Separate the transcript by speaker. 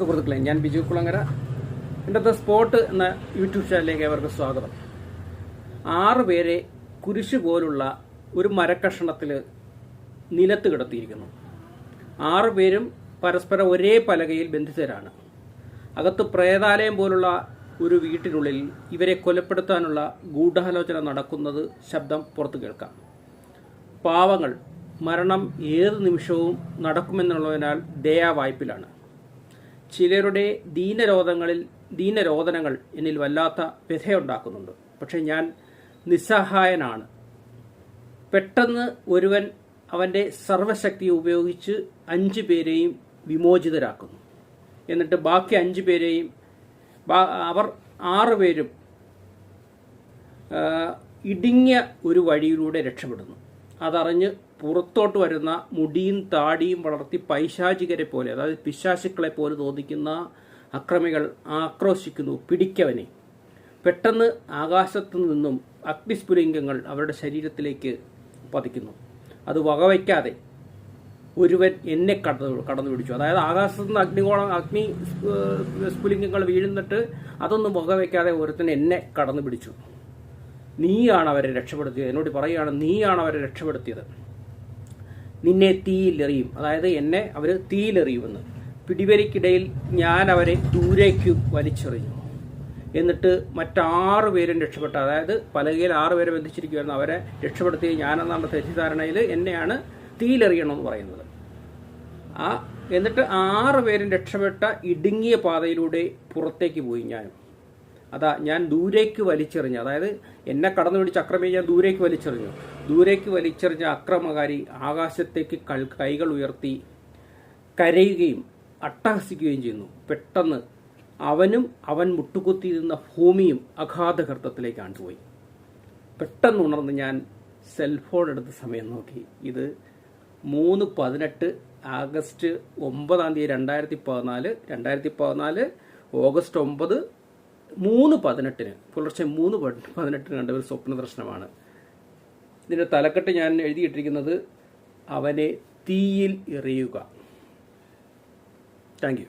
Speaker 1: സുഹൃത്തുക്കളെ ഞാൻ ബിജു കുളങ്ങര. ഇന്നത്തെ സ്പോട്ട് എന്ന യൂട്യൂബ് ചാനലിലേക്ക് അവർക്ക് സ്വാഗതം. ആറ് പേരെ കുരിശ് പോലുള്ള ഒരു മരക്കഷണത്തിൽ നിലത്ത് കിടത്തിയിരിക്കുന്നു. ആറ് പേരും പരസ്പരം ഒരേ പലകയിൽ ബന്ധിതരാണ്. അകത്ത് പ്രേതാലയം പോലുള്ള ഒരു വീട്ടിനുള്ളിൽ ഇവരെ കൊലപ്പെടുത്താനുള്ള ഗൂഢാലോചന നടക്കുന്നത് ശബ്ദം പുറത്തു കേൾക്കാം. പാവങ്ങൾ മരണം ഏത് നിമിഷവും നടക്കുമെന്നുള്ളതിനാൽ ദയാവായ്പിലാണ്. ചിലരുടെ ദീനരോധങ്ങളിൽ ദീനരോധനങ്ങൾ എന്നിൽ വല്ലാത്ത വ്യഥയുണ്ടാക്കുന്നുണ്ട്. പക്ഷേ ഞാൻ നിസ്സഹായനാണ്. പെട്ടെന്ന് ഒരുവൻ അവന്റെ സർവശക്തി ഉപയോഗിച്ച് അഞ്ച് പേരെയും വിമോചിതരാക്കുന്നു. എന്നിട്ട് ബാക്കി അഞ്ച് പേരെയും അവർ ആറ് പേരും ഇടുങ്ങിയ ഒരു വഴിയിലൂടെ രക്ഷപ്പെടുന്നു. അതറിഞ്ഞ് പുറത്തോട്ട് വരുന്ന മുടിയും താടിയും വളർത്തി പൈശാചികരെ പോലെ അതായത് പിശാശുക്കളെ പോലെ തോന്നിക്കുന്ന അക്രമികൾ ആക്രോശിക്കുന്നു പിടിക്കവനെ. പെട്ടെന്ന് ആകാശത്തു നിന്നും അഗ്നിസ്ഫുലിംഗങ്ങൾ അവരുടെ ശരീരത്തിലേക്ക് പതിക്കുന്നു. അത് വകവയ്ക്കാതെ ഒരുവൻ എന്നെ കടന്നു കടന്നു പിടിച്ചു. അതായത് ആകാശത്തു നിന്ന് അഗ്നികോളം അഗ്നി സ്ഫുലിംഗങ്ങൾ വീഴുന്നിട്ട് അതൊന്നും വകവയ്ക്കാതെ ഒരുത്തൻ എന്നെ കടന്നു പിടിച്ചു. നീയാണ് അവരെ രക്ഷപ്പെടുത്തിയത്. എന്നോട് പറയുകയാണ് നീയാണ് അവരെ രക്ഷപ്പെടുത്തിയത്. നിന്നെ തീയിലെറിയും. അതായത് എന്നെ അവർ തീയിലെറിയുമെന്ന്. പിടിവരിക്കിടയിൽ ഞാൻ അവരെ ദൂരേക്ക് വലിച്ചെറിഞ്ഞു. എന്നിട്ട് മറ്റാറ് പേരും രക്ഷപ്പെട്ട. അതായത് പലകയിൽ ആറ് പേരെ ബന്ധിച്ചിരിക്കുകയായിരുന്നു അവരെ രക്ഷപ്പെടുത്തിയ ഞാനെന്നാണ് തെറ്റിദ്ധാരണയിൽ എന്നെയാണ് തീയിലെറിയണമെന്ന് പറയുന്നത്. ആ എന്നിട്ട് ആറ് പേരും രക്ഷപ്പെട്ട ഇടുങ്ങിയ പാതയിലൂടെ പുറത്തേക്ക് പോയി ഞാനും അതാ ഞാൻ ദൂരേക്ക് വലിച്ചെറിഞ്ഞു. അതായത് എന്നെ കടന്നു പിടിച്ച് അക്രമിയെ ഞാൻ ദൂരേക്ക് വലിച്ചെറിഞ്ഞു. ദൂരേക്ക് വലിച്ചെറിഞ്ഞ അക്രമകാരി ആകാശത്തേക്ക് കൾ കൈകൾ ഉയർത്തി കരയുകയും അട്ടഹസിക്കുകയും ചെയ്യുന്നു. പെട്ടെന്ന് അവനും അവൻ മുട്ടുകുത്തിയിരുന്ന ഭൂമിയും അഗാധഗർത്തത്തിലേക്ക് പോയി പെട്ടെന്ന് ഉണർന്ന് ഞാൻ സെൽഫോൺ എടുത്ത സമയം നോക്കി. ഇത് മൂന്ന് പതിനെട്ട് ആഗസ്റ്റ് ഒമ്പതാം തീയതി രണ്ടായിരത്തി പതിനാല്. രണ്ടായിരത്തി പതിനാല് ഓഗസ്റ്റ് ഒമ്പത് മൂന്ന് പതിനെട്ടിന് പുലർച്ചെ മൂന്ന് പതി- പതിനെട്ടിന് കണ്ട ഒരു സ്വപ്ന ദർശനമാണ്. ഇതിന്റെ തലക്കെട്ട് ഞാൻ എഴുതിയിട്ടിരിക്കുന്നത് അവനെ തീയിൽ എറിയുക. Thank you.